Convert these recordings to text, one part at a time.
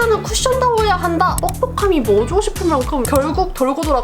쿠션은 쿠션다워야 한다. 뻑뻑함이 뭐죠 싶은 만큼 결국 돌고 돌아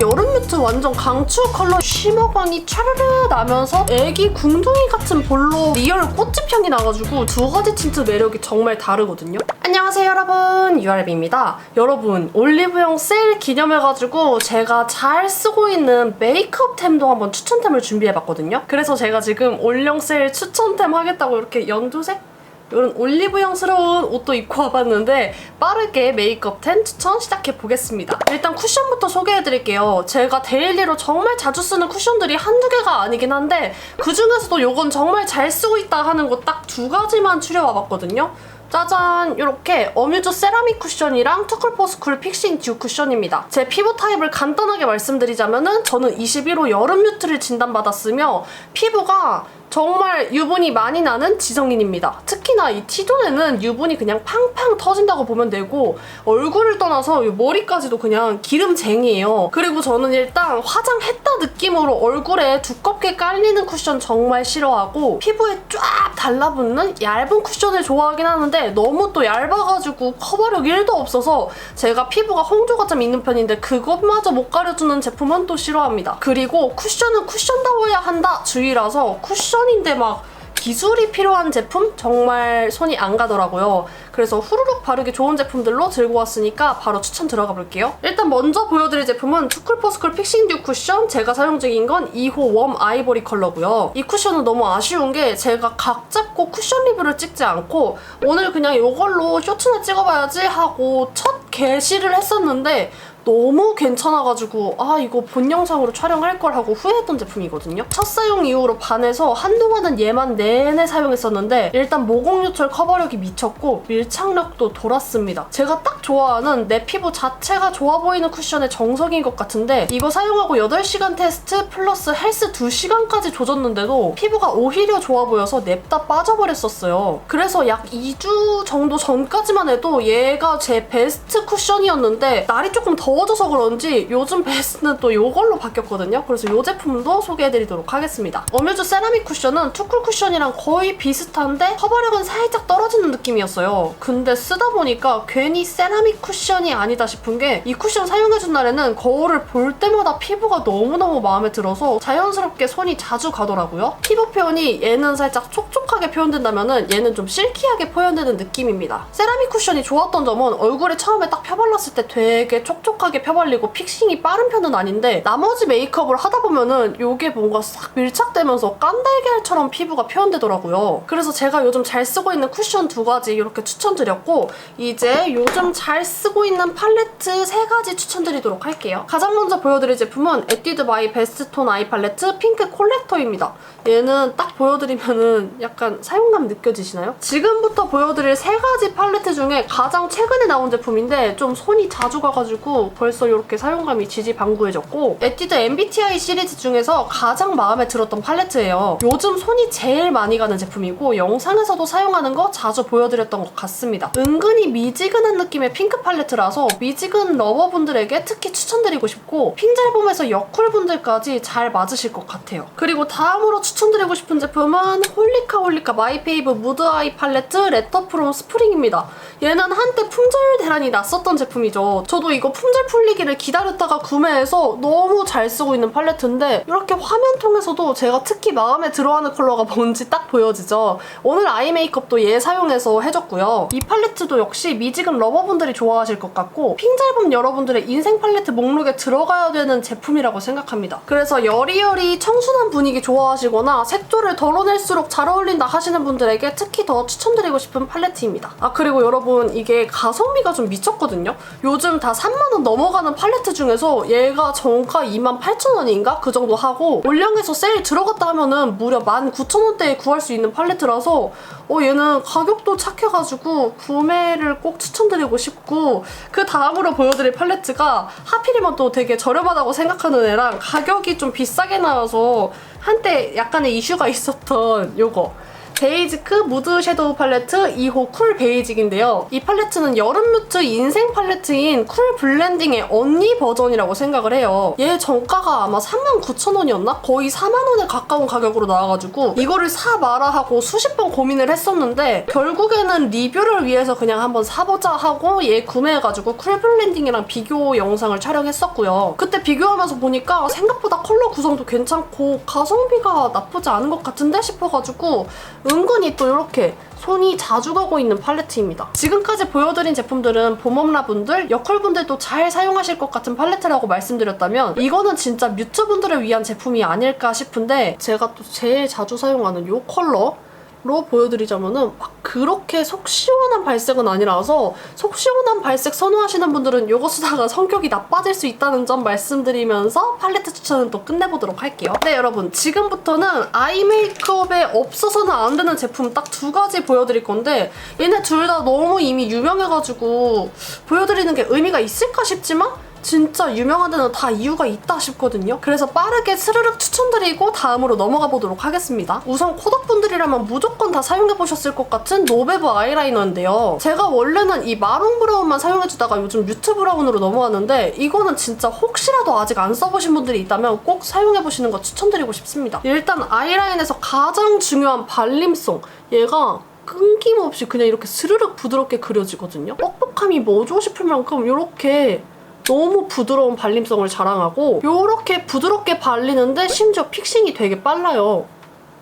여름 뮤트 완전 강추 컬러 쉬머광이 차르르 나면서 애기 궁둥이 같은 볼로 리얼 꽃집 향이 나가지고 두 가지 틴트 매력이 정말 다르거든요. 안녕하세요 여러분 유알비입니다. 여러분 올리브영 세일 기념해가지고 제가 잘 쓰고 있는 메이크업템도 한번 추천템을 준비해봤거든요. 그래서 제가 지금 올영 세일 추천템 하겠다고 이렇게 연두색 이런 올리브영스러운 옷도 입고 와봤는데 빠르게 메이크업 10 추천 시작해 보겠습니다. 일단 쿠션부터 소개해드릴게요. 제가 데일리로 정말 자주 쓰는 쿠션들이 한두 개가 아니긴 한데 그 중에서도 이건 정말 잘 쓰고 있다 하는 거 딱 두 가지만 추려와봤거든요. 짜잔 이렇게 어뮤즈 세라믹 쿠션이랑 투쿨포스쿨 픽싱 듀 쿠션입니다. 제 피부 타입을 간단하게 말씀드리자면 은 저는 21호 여름 뮤트를 진단받았으며 피부가 정말 유분이 많이 나는 지성인입니다. 특히나 이 T존에는 유분이 그냥 팡팡 터진다고 보면 되고 얼굴을 떠나서 이 머리까지도 그냥 기름쟁이에요. 그리고 저는 일단 화장했다 느낌으로 얼굴에 두껍게 깔리는 쿠션 정말 싫어하고 피부에 쫙 달라붙는 얇은 쿠션을 좋아하긴 하는데 너무 또 얇아가지고 커버력 1도 없어서 제가 피부가 홍조가 좀 있는 편인데 그것마저 못 가려주는 제품은 또 싫어합니다. 그리고 쿠션은 쿠션다워야 한다 주의라서 쿠션 인데 막 기술이 필요한 제품 정말 손이 안 가더라고요. 그래서 후루룩 바르기 좋은 제품들로 들고 왔으니까 바로 추천 들어가 볼게요. 일단 먼저 보여드릴 제품은 투쿨포스쿨 픽싱 듀 쿠션 제가 사용 중인 건 2호 웜 아이보리 컬러고요. 이 쿠션은 너무 아쉬운 게 제가 각 잡고 쿠션 리뷰를 찍지 않고 오늘 그냥 이걸로 쇼츠나 찍어봐야지 하고 첫 게시를 했었는데 너무 괜찮아가지고 아 이거 본 영상으로 촬영할 걸 하고 후회했던 제품이거든요. 첫 사용 이후로 반해서 한동안은 얘만 내내 사용했었는데 일단 모공유철 커버력이 미쳤고 밀착력도 돌았습니다. 제가 딱 좋아하는 내 피부 자체가 좋아 보이는 쿠션의 정석인 것 같은데 이거 사용하고 8시간 테스트 플러스 헬스 2시간까지 조졌는데도 피부가 오히려 좋아 보여서 냅다 빠져버렸었어요. 그래서 약 2주 정도 전까지만 해도 얘가 제 베스트 쿠션이었는데 날이 조금 더 워져서 그런지 요즘 베스트는 또 이걸로 바뀌었거든요. 그래서 이 제품도 소개해드리도록 하겠습니다. 어뮤즈 세라믹 쿠션은 투쿨 쿠션이랑 거의 비슷한데 커버력은 살짝 떨어지는 느낌이었어요. 근데 쓰다 보니까 괜히 세라믹 쿠션이 아니다 싶은 게 이 쿠션 사용해준 날에는 거울을 볼 때마다 피부가 너무너무 마음에 들어서 자연스럽게 손이 자주 가더라고요. 피부 표현이 얘는 살짝 촉촉하게 표현된다면 얘는 좀 실키하게 표현되는 느낌입니다. 세라믹 쿠션이 좋았던 점은 얼굴에 처음에 딱 펴발랐을 때 되게 촉촉 하게 펴발리고 픽싱이 빠른 편은 아닌데 나머지 메이크업을 하다 보면은 이게 뭔가 싹 밀착되면서 깐달걀처럼 피부가 표현되더라고요. 그래서 제가 요즘 잘 쓰고 있는 쿠션 두 가지 이렇게 추천드렸고 이제 요즘 잘 쓰고 있는 팔레트 세 가지 추천드리도록 할게요. 가장 먼저 보여드릴 제품은 에뛰드 바이 베스트톤 아이 팔레트 핑크 콜렉터입니다. 얘는 딱 보여드리면은 약간 사용감 느껴지시나요? 지금부터 보여드릴 세 가지 팔레트 중에 가장 최근에 나온 제품인데 좀 손이 자주 가가지고 벌써 이렇게 사용감이 지지방구해졌고 에뛰드 MBTI 시리즈 중에서 가장 마음에 들었던 팔레트예요. 요즘 손이 제일 많이 가는 제품이고 영상에서도 사용하는 거 자주 보여드렸던 것 같습니다. 은근히 미지근한 느낌의 핑크 팔레트라서 미지근 러버분들에게 특히 추천드리고 싶고 핑젤봄에서 여쿨분들까지 잘 맞으실 것 같아요. 그리고 다음으로 추천드리고 싶은 제품은 홀리카 홀리카 마이페이브 무드 아이 팔레트 레터프롬 스프링입니다. 얘는 한때 품절 대란이 났었던 제품이죠. 저도 이거 품절 풀리기를 기다렸다가 구매해서 너무 잘 쓰고 있는 팔레트인데 이렇게 화면 통해서도 제가 특히 마음에 들어하는 컬러가 뭔지 딱 보여지죠. 오늘 아이 메이크업도 얘 사용해서 해줬고요. 이 팔레트도 역시 미지근 러버분들이 좋아하실 것 같고 핑잘봄 여러분들의 인생 팔레트 목록에 들어가야 되는 제품이라고 생각합니다. 그래서 여리여리 청순한 분위기 좋아하시거나 색조를 덜어낼수록 잘 어울린다 하시는 분들에게 특히 더 추천드리고 싶은 팔레트입니다. 아 그리고 여러분 이게 가성비가 좀 미쳤거든요. 요즘 다 3만원 넘 어가는 팔레트 중에서 얘가 정가 28,000원인가? 그 정도 하고 올량에서 세일 들어갔다 하면은 무려 19,000원대에 구할 수 있는 팔레트라서 어 얘는 가격도 착해가지고 구매를 꼭 추천드리고 싶고 그 다음으로 보여드릴 팔레트가 하필이면 또 되게 저렴하다고 생각하는 애랑 가격이 좀 비싸게 나와서 한때 약간의 이슈가 있었던 요거 베이지크 무드 섀도우 팔레트 2호 쿨 베이직인데요. 이 팔레트는 여름 뮤트 인생 팔레트인 쿨 블렌딩의 언니 버전이라고 생각을 해요. 얘 정가가 아마 39,000원이었나? 거의 4만원에 가까운 가격으로 나와가지고 이거를 사 마라 하고 수십 번 고민을 했었는데 결국에는 리뷰를 위해서 그냥 한번 사보자 하고 얘 구매해가지고 쿨 블렌딩이랑 비교 영상을 촬영했었고요. 그때 비교하면서 보니까 생각보다 컬러 구성도 괜찮고 가성비가 나쁘지 않은 것 같은데 싶어가지고 은 근히 또 이렇게 손이 자주 가고 있는 팔레트입니다. 지금까지 보여드린 제품들은 봄엄라분들, 여컬분들도 잘 사용하실 것 같은 팔레트라고 말씀드렸다면 이거는 진짜 뮤트분들을 위한 제품이 아닐까 싶은데 제가 또 제일 자주 사용하는 이 컬러 로 보여드리자면은 막 그렇게 속 시원한 발색은 아니라서 속 시원한 발색 선호하시는 분들은 이거 쓰다가 성격이 나빠질 수 있다는 점 말씀드리면서 팔레트 추천은 또 끝내보도록 할게요. 네 여러분 지금부터는 아이 메이크업에 없어서는 안 되는 제품 딱 두 가지 보여드릴 건데 얘네 둘 다 너무 이미 유명해가지고 보여드리는 게 의미가 있을까 싶지만 진짜 유명한 데는 다 이유가 있다 싶거든요. 그래서 빠르게 스르륵 추천드리고 다음으로 넘어가 보도록 하겠습니다. 우선 코덕분들이라면 무조건 다 사용해보셨을 것 같은 노베브 아이라이너인데요. 제가 원래는 이 마롱 브라운만 사용해주다가 요즘 뮤트 브라운으로 넘어왔는데 이거는 진짜 혹시라도 아직 안 써보신 분들이 있다면 꼭 사용해보시는 거 추천드리고 싶습니다. 일단 아이라인에서 가장 중요한 발림성. 얘가 끊김없이 그냥 이렇게 스르륵 부드럽게 그려지거든요. 뻑뻑함이 뭐죠 싶을 만큼 이렇게 너무 부드러운 발림성을 자랑하고 이렇게 부드럽게 발리는데 심지어 픽싱이 되게 빨라요.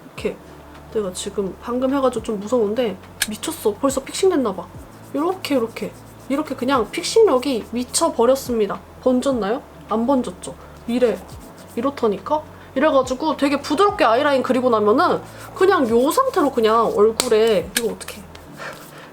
이렇게 내가 지금 방금 해가지고 좀 무서운데 미쳤어. 벌써 픽싱 됐나 봐. 이렇게 이렇게 이렇게 그냥 픽싱력이 미쳐버렸습니다. 번졌나요? 안 번졌죠. 이래 이렇다니까? 이래가지고 되게 부드럽게 아이라인 그리고 나면은 그냥 요 상태로 그냥 얼굴에 이거 어떻게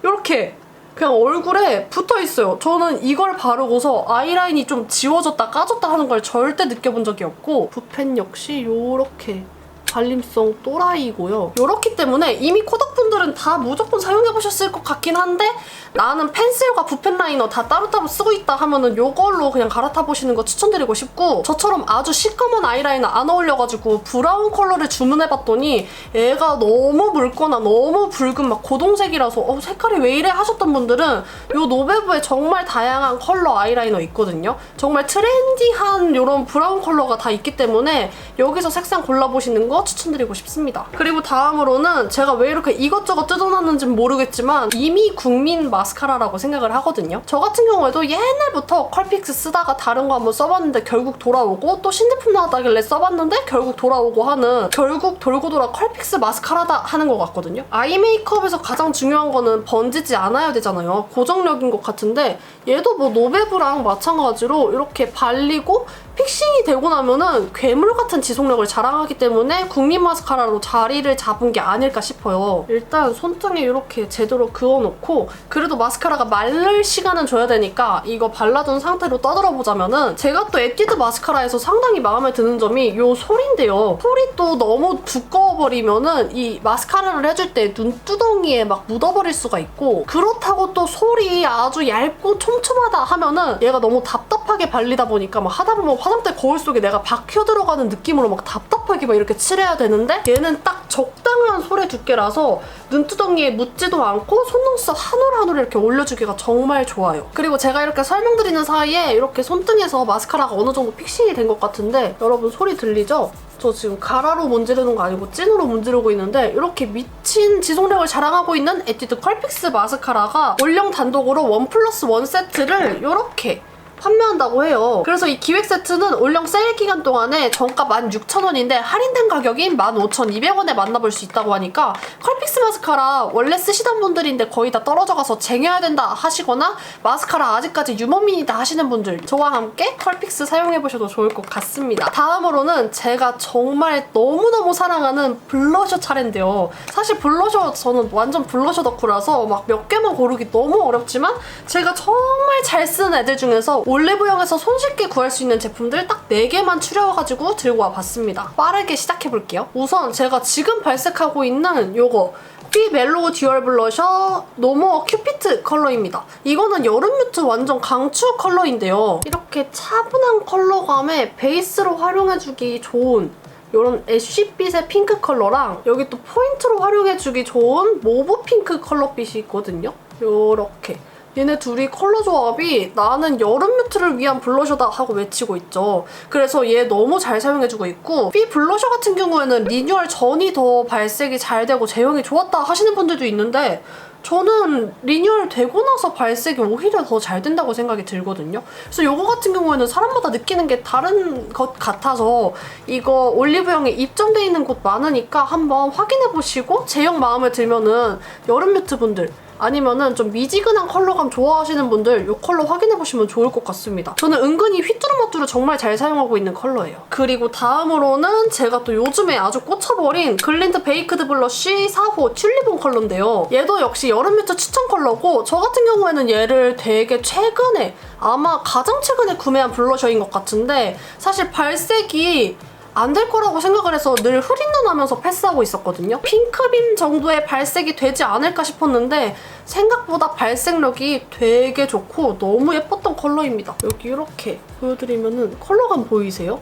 이렇게 그냥 얼굴에 붙어 있어요. 저는 이걸 바르고서 아이라인이 좀 지워졌다 까졌다 하는 걸 절대 느껴본 적이 없고 붓펜 역시 요렇게 발림성 또라이고요. 요렇기 때문에 이미 코덕분들은 다 무조건 사용해보셨을 것 같긴 한데 나는 펜슬과 붓펜 라이너 다 따로따로 쓰고 있다 하면은 요걸로 그냥 갈아타보시는 거 추천드리고 싶고 저처럼 아주 시꺼먼 아이라이너 안 어울려가지고 브라운 컬러를 주문해봤더니 얘가 너무 묽거나 너무 붉은 막 고동색이라서 어, 색깔이 왜 이래 하셨던 분들은 요 노베브에 정말 다양한 컬러 아이라이너 있거든요. 정말 트렌디한 요런 브라운 컬러가 다 있기 때문에 여기서 색상 골라보시는 거 추천드리고 싶습니다. 그리고 다음으로는 제가 왜 이렇게 이것저것 뜯어놨는지는 모르겠지만 이미 국민 마스카라라고 생각을 하거든요. 저 같은 경우에도 옛날부터 컬픽스 쓰다가 다른 거 한번 써봤는데 결국 돌아오고 또 신제품 나왔다길래 써봤는데 결국 돌아오고 하는 결국 돌고 돌아 컬픽스 마스카라다 하는 것 같거든요. 아이 메이크업에서 가장 중요한 거는 번지지 않아야 되잖아요. 고정력인 것 같은데 얘도 뭐 노베브랑 마찬가지로 이렇게 발리고 픽싱이 되고 나면은 괴물 같은 지속력을 자랑하기 때문에 국민 마스카라로 자리를 잡은 게 아닐까 싶어요. 일단 손등에 이렇게 제대로 그어놓고 그래도 마스카라가 마를 시간은 줘야 되니까 이거 발라둔 상태로 떠들어 보자면은 제가 또 에뛰드 마스카라에서 상당히 마음에 드는 점이 이 솔인데요. 솔이 또 너무 두꺼워버리면은 이 마스카라를 해줄 때 눈두덩이에 막 묻어버릴 수가 있고 그렇다고 또 솔이 아주 얇고 촘촘하다 하면은 얘가 너무 답답하게 발리다 보니까 막 하다 보면 화장대 거울 속에 내가 박혀 들어가는 느낌으로 막 답답하게 막 이렇게 칠해야 되는데 얘는 딱 적당한 솔의 두께라서 눈두덩이에 묻지도 않고 속눈썹 한 올 한 올 이렇게 올려주기가 정말 좋아요. 그리고 제가 이렇게 설명드리는 사이에 이렇게 손등에서 마스카라가 어느 정도 픽싱이 된 것 같은데 여러분 소리 들리죠? 저 지금 가라로 문지르는 거 아니고 찐으로 문지르고 있는데 이렇게 미친 지속력을 자랑하고 있는 에뛰드 컬픽스 마스카라가 올영 단독으로 원 플러스 원 세트를 이렇게 판매한다고 해요. 그래서 이 기획 세트는 올영 세일 기간 동안에 정가 16,000원인데 할인된 가격인 15,200원에 만나볼 수 있다고 하니까 컬픽스 마스카라 원래 쓰시던 분들인데 거의 다 떨어져 가서 쟁여야 된다 하시거나 마스카라 아직까지 유머민이다 하시는 분들 저와 함께 컬픽스 사용해보셔도 좋을 것 같습니다. 다음으로는 제가 정말 너무너무 사랑하는 블러셔 차례인데요. 사실 블러셔 저는 완전 블러셔 덕후라서 막 몇 개만 고르기 너무 어렵지만 제가 정말 잘 쓰는 애들 중에서 올리브영에서 손쉽게 구할 수 있는 제품들 딱 4개만 추려가지고 들고 와봤습니다. 빠르게 시작해볼게요. 우선 제가 지금 발색하고 있는 요거 피 멜로우 듀얼 블러셔 노모 큐피트 컬러입니다. 이거는 여름 뮤트 완전 강추 컬러인데요. 이렇게 차분한 컬러감에 베이스로 활용해주기 좋은 이런 애쉬빛의 핑크 컬러랑 여기 또 포인트로 활용해주기 좋은 모브 핑크 컬러빛이 있거든요. 요렇게. 얘네 둘이 컬러 조합이 나는 여름 뮤트를 위한 블러셔다 하고 외치고 있죠. 그래서 얘 너무 잘 사용해주고 있고 피 블러셔 같은 경우에는 리뉴얼 전이 더 발색이 잘 되고 제형이 좋았다 하시는 분들도 있는데 저는 리뉴얼 되고 나서 발색이 오히려 더 잘 된다고 생각이 들거든요. 그래서 이거 같은 경우에는 사람마다 느끼는 게 다른 것 같아서 이거 올리브영에 입점돼 있는 곳 많으니까 한번 확인해 보시고 제형 마음에 들면은 여름 뮤트 분들 아니면은 좀 미지근한 컬러감 좋아하시는 분들 이 컬러 확인해보시면 좋을 것 같습니다. 저는 은근히 휘뚜루마뚜루 정말 잘 사용하고 있는 컬러예요. 그리고 다음으로는 제가 또 요즘에 아주 꽂혀버린 글린트 베이크드 블러쉬 4호 튤리본 컬러인데요. 얘도 역시 여름 뮤트 추천 컬러고 저 같은 경우에는 얘를 되게 최근에 아마 가장 최근에 구매한 블러셔인 것 같은데 사실 발색이 안 될 거라고 생각을 해서 늘 흐린 눈 하면서 패스하고 있었거든요. 핑크빔 정도의 발색이 되지 않을까 싶었는데 생각보다 발색력이 되게 좋고 너무 예뻤던 컬러입니다. 여기 이렇게 보여드리면은 컬러감 보이세요?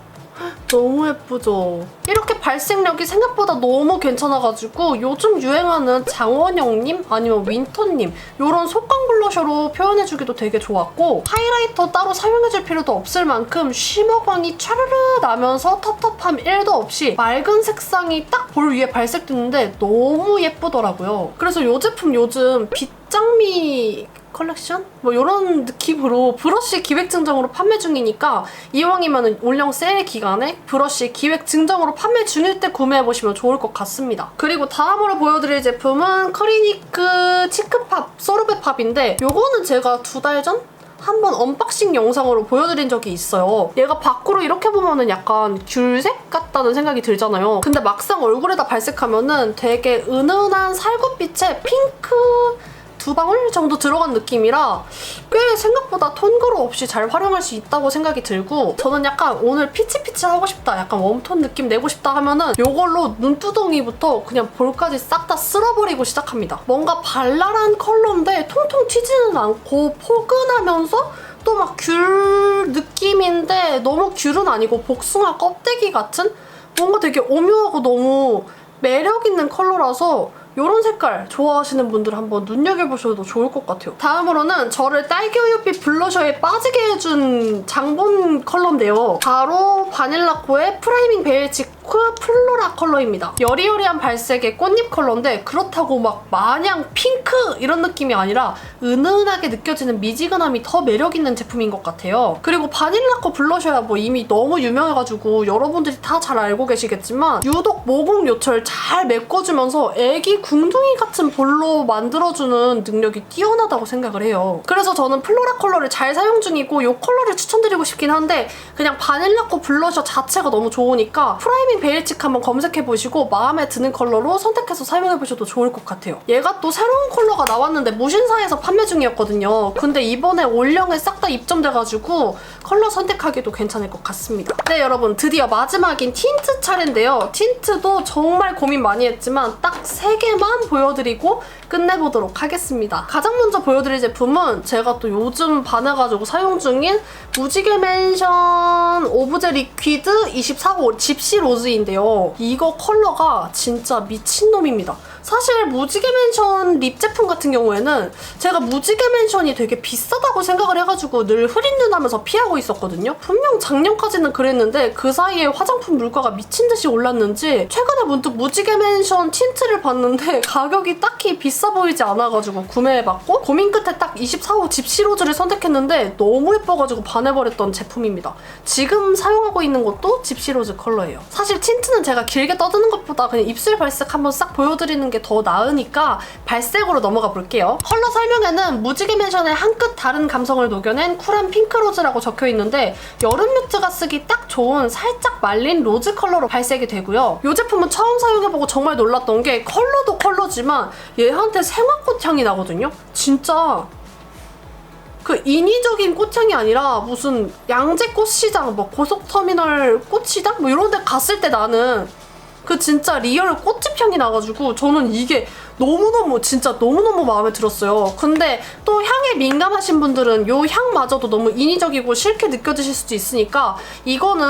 너무 예쁘죠? 이렇게 발색력이 생각보다 너무 괜찮아가지고 요즘 유행하는 장원영님 아니면 윈터님 이런 속광 블러셔로 표현해주기도 되게 좋았고 하이라이터 따로 사용해줄 필요도 없을 만큼 쉬머광이 촤르르 나면서 텁텁함 1도 없이 맑은 색상이 딱 볼 위에 발색되는데 너무 예쁘더라고요. 그래서 이 제품 요즘 빗장미 컬렉션? 뭐 이런 느낌으로 브러쉬 기획 증정으로 판매 중이니까 이왕이면 올영 세일 기간에 브러쉬 기획 증정으로 판매 중일 때 구매해보시면 좋을 것 같습니다. 그리고 다음으로 보여드릴 제품은 커리니크 치크팝 소르베팝인데 요거는 제가 두 달 전? 한번 언박싱 영상으로 보여드린 적이 있어요. 얘가 밖으로 이렇게 보면은 약간 귤색 같다는 생각이 들잖아요. 근데 막상 얼굴에다 발색하면은 되게 은은한 살구빛의 핑크 두 방울 정도 들어간 느낌이라 꽤 생각보다 톤그로 없이 잘 활용할 수 있다고 생각이 들고 저는 약간 오늘 피치피치 하고 싶다 약간 웜톤 느낌 내고 싶다 하면은 이걸로 눈두덩이부터 그냥 볼까지 싹 다 쓸어버리고 시작합니다. 뭔가 발랄한 컬러인데 통통 튀지는 않고 포근하면서 또 막 귤 느낌인데 너무 귤은 아니고 복숭아 껍데기 같은 뭔가 되게 오묘하고 너무 매력 있는 컬러라서 이런 색깔 좋아하시는 분들 한번 눈여겨보셔도 좋을 것 같아요. 다음으로는 저를 딸기 우유빛 블러셔에 빠지게 해준 장본 컬러인데요. 바로 바닐라코의 프라이밍 베일 치크 플로라 컬러입니다. 여리여리한 발색의 꽃잎 컬러인데 그렇다고 막 마냥 핑크 이런 느낌이 아니라 은은하게 느껴지는 미지근함이 더 매력있는 제품인 것 같아요. 그리고 바닐라코 블러셔야 뭐 이미 너무 유명해가지고 여러분들이 다 잘 알고 계시겠지만 유독 모공 요철 잘 메꿔주면서 애기 궁둥이 같은 볼로 만들어주는 능력이 뛰어나다고 생각을 해요. 그래서 저는 플로라 컬러를 잘 사용 중이고 이 컬러를 추천드리고 싶긴 한데 그냥 바닐라코 블러셔 자체가 너무 좋으니까 프라이밍 베일칙 한번 검색해 보시고 마음에 드는 컬러로 선택해서 사용해 보셔도 좋을 것 같아요. 얘가 또 새로운 컬러가 나왔는데 무신사에서 판매 중이었거든요. 근데 이번에 올영에 싹 다 입점돼가지고 컬러 선택하기도 괜찮을 것 같습니다. 네 여러분 드디어 마지막인 틴트 차례인데요. 틴트도 정말 고민 많이 했지만 딱 3개만 보여드리고 끝내보도록 하겠습니다. 가장 먼저 보여드릴 제품은 제가 또 요즘 반해가지고 사용 중인 무지개 맨션 오브제 리퀴드 24호 집시 로즈 인데요. 이거 컬러가 진짜 미친놈입니다. 사실 무지개 맨션 립 제품 같은 경우에는 제가 무지개 맨션이 되게 비싸다고 생각을 해가지고 늘 흐린 눈 하면서 피하고 있었거든요. 분명 작년까지는 그랬는데 그 사이에 화장품 물가가 미친 듯이 올랐는지 최근에 문득 무지개 맨션 틴트를 봤는데 가격이 딱히 비싸 보이지 않아가지고 구매해봤고 고민 끝에 딱 24호 집시로즈를 선택했는데 너무 예뻐가지고 반해버렸던 제품입니다. 지금 사용하고 있는 것도 집시로즈 컬러예요. 사실 틴트는 제가 길게 떠드는 것보다 그냥 입술 발색 한번 싹 보여드리는 게더 나으니까 발색으로 넘어가 볼게요. 컬러 설명에는 무지개 맨션의 한 끗 다른 감성을 녹여낸 쿨한 핑크 로즈라고 적혀 있는데 여름 뮤트가 쓰기 딱 좋은 살짝 말린 로즈 컬러로 발색이 되고요. 이 제품은 처음 사용해보고 정말 놀랐던 게 컬러도 컬러지만 얘한테 생화꽃 향이 나거든요. 진짜 그 인위적인 꽃향이 아니라 무슨 양재 꽃시장, 뭐 고속터미널 꽃시장 뭐 이런 데 갔을 때 나는 그 진짜 리얼 꽃집 향이 나가지고 저는 이게 너무너무 진짜 너무너무 마음에 들었어요. 근데 또 향에 민감하신 분들은 요 향마저도 너무 인위적이고 싫게 느껴지실 수도 있으니까 이거는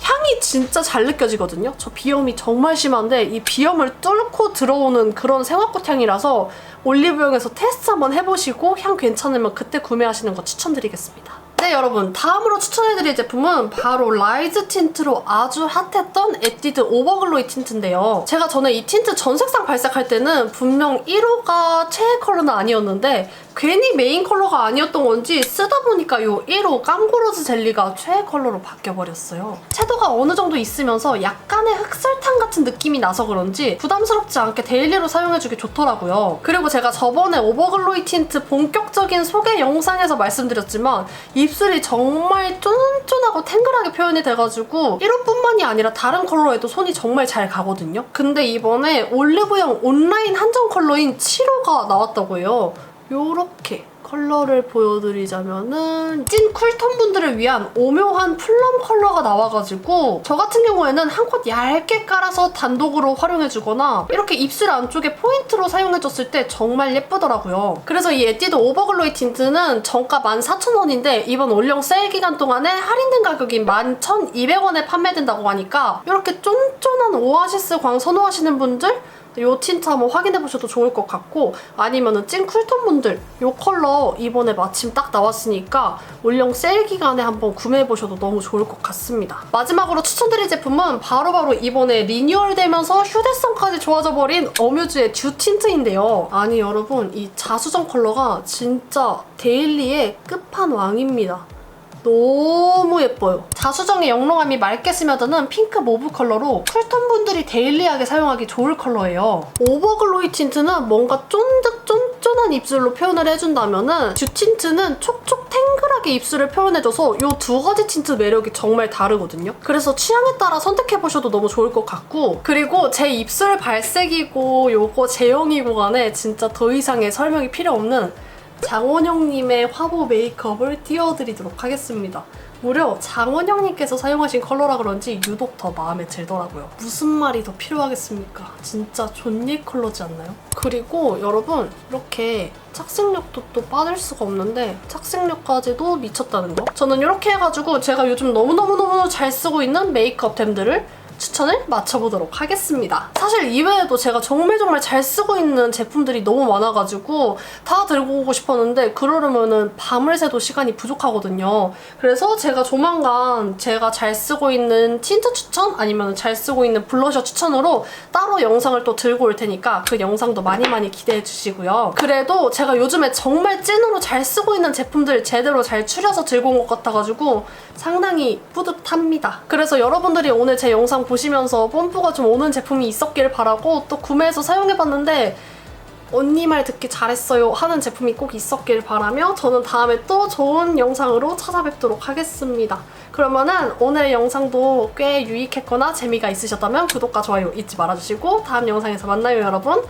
향이 진짜 잘 느껴지거든요. 저 비염이 정말 심한데 이 비염을 뚫고 들어오는 그런 생화꽃 향이라서 올리브영에서 테스트 한번 해보시고 향 괜찮으면 그때 구매하시는 거 추천드리겠습니다. 네 여러분 다음으로 추천해드릴 제품은 바로 라이즈 틴트로 아주 핫했던 에뛰드 오버글로이 틴트인데요. 제가 전에 이 틴트 전 색상 발색할 때는 분명 1호가 최애 컬러는 아니었는데 괜히 메인 컬러가 아니었던 건지 쓰다 보니까 이 1호 깜고로즈 젤리가 최애 컬러로 바뀌어버렸어요. 채도가 어느 정도 있으면서 약간의 흑설탕 같은 느낌이 나서 그런지 부담스럽지 않게 데일리로 사용해주기 좋더라고요. 그리고 제가 저번에 오버글로이 틴트 본격적인 소개 영상에서 말씀드렸지만 입술이 정말 쫀쫀하고 탱글하게 표현이 돼가지고 1호뿐만이 아니라 다른 컬러에도 손이 정말 잘 가거든요. 근데 이번에 올리브영 온라인 한정 컬러인 7호가 나왔다고 해요. 요렇게 컬러를 보여드리자면은 찐 쿨톤 분들을 위한 오묘한 플럼 컬러가 나와가지고 저 같은 경우에는 한 컷 얇게 깔아서 단독으로 활용해주거나 이렇게 입술 안쪽에 포인트로 사용해줬을 때 정말 예쁘더라고요. 그래서 이 에뛰드 오버글로이 틴트는 정가 14,000원인데 이번 올영 세일 기간 동안에 할인된 가격인 11,200원에 판매된다고 하니까 이렇게 쫀쫀한 오아시스 광 선호하시는 분들 이 틴트 한번 확인해 보셔도 좋을 것 같고 아니면은 찐 쿨톤 분들 이 컬러 이번에 마침 딱 나왔으니까 올영 세일 기간에 한번 구매해 보셔도 너무 좋을 것 같습니다. 마지막으로 추천드릴 제품은 바로 바로 이번에 리뉴얼되면서 휴대성까지 좋아져 버린 어뮤즈의 듀 틴트인데요. 아니 여러분 이 자수정 컬러가 진짜 데일리의 끝판왕입니다. 너무 예뻐요. 자수정의 영롱함이 맑게 스며드는 핑크 모브 컬러로 쿨톤 분들이 데일리하게 사용하기 좋을 컬러예요. 오버글로이 틴트는 뭔가 쫀득쫀쫀한 입술로 표현을 해준다면 은 듀 틴트는 촉촉 탱글하게 입술을 표현해줘서 이 두 가지 틴트 매력이 정말 다르거든요. 그래서 취향에 따라 선택해보셔도 너무 좋을 것 같고 그리고 제 입술 발색이고 요거 제형이고 간에 진짜 더 이상의 설명이 필요 없는 장원영님의 화보 메이크업을 띄워드리도록 하겠습니다. 무려 장원영님께서 사용하신 컬러라 그런지 유독 더 마음에 들더라고요. 무슨 말이 더 필요하겠습니까? 진짜 존예 컬러지 않나요? 그리고 여러분 이렇게 착색력도 또 빠질 수가 없는데 착색력까지도 미쳤다는 거. 저는 이렇게 해가지고 제가 요즘 너무너무너무 잘 쓰고 있는 메이크업템들을 추천을 맞춰보도록 하겠습니다. 사실 이외에도 제가 정말 정말 잘 쓰고 있는 제품들이 너무 많아가지고 다 들고 오고 싶었는데 그러려면은 밤을 새도 시간이 부족하거든요. 그래서 제가 조만간 제가 잘 쓰고 있는 틴트 추천 아니면 잘 쓰고 있는 블러셔 추천으로 따로 영상을 또 들고 올 테니까 그 영상도 많이 많이 기대해 주시고요. 그래도 제가 요즘에 정말 찐으로 잘 쓰고 있는 제품들 제대로 잘 추려서 들고 온 것 같아가지고 상당히 뿌듯합니다. 그래서 여러분들이 오늘 제 영상 보시면서 뽐뿌가 좀 오는 제품이 있었길 바라고 또 구매해서 사용해봤는데 언니 말 듣기 잘했어요 하는 제품이 꼭 있었길 바라며 저는 다음에 또 좋은 영상으로 찾아뵙도록 하겠습니다. 그러면은 오늘 영상도 꽤 유익했거나 재미가 있으셨다면 구독과 좋아요 잊지 말아주시고 다음 영상에서 만나요 여러분.